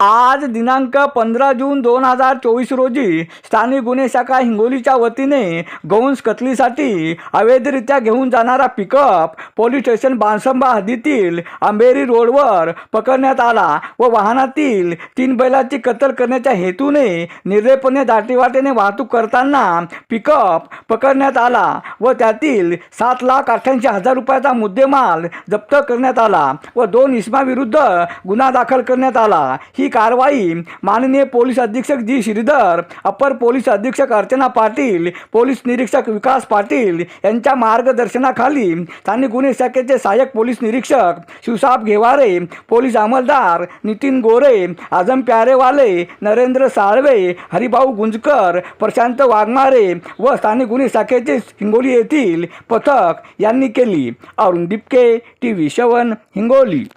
आज दिनांक पंधरा जून दोन हजार चोवीस रोजी स्थानिक गुन्हे शाखा हिंगोलीच्या वतीने गौंस कतलीसाठी अवैधरित्या घेऊन जाणारा पिकअप पोलीस स्टेशन बांसंबा हद्दीतील आंबेरी रोडवर पकडण्यात आला व वाहनातील तीन बैलाची कत्तल करण्याच्या हेतूने निर्दयपणे दाटीवाटेने वाहतूक करताना पिकअप पकडण्यात आला व त्यातील सात लाख अठ्ठ्याऐंशी हजार रुपयाचा मुद्देमाल जप्त करण्यात आला व दोन इसमाविरुद्ध गुन्हा दाखल करण्यात आला. ही कारवाई माननीय पोलीस अधीक्षक जी श्रीधर अपर पोलीस अधीक्षक अर्चना पाटील पोलीस निरीक्षक विकास पाटील यांच्या मार्गदर्शनाखाली स्थानिक गुन्हे शाखेचे सहाय्यक पोलीस निरीक्षक शिवसाब घेवारे पोलीस अंमलदार नितीन गोरे आझम प्यारेवाले नरेंद्र साळवे हरिभाऊ गुंजकर प्रशांत वाघमारे व स्थानिक गुन्हे शाखेचे हिंगोली येथील पथक यांनी केली. Arun Dipke T V seven Hingoli.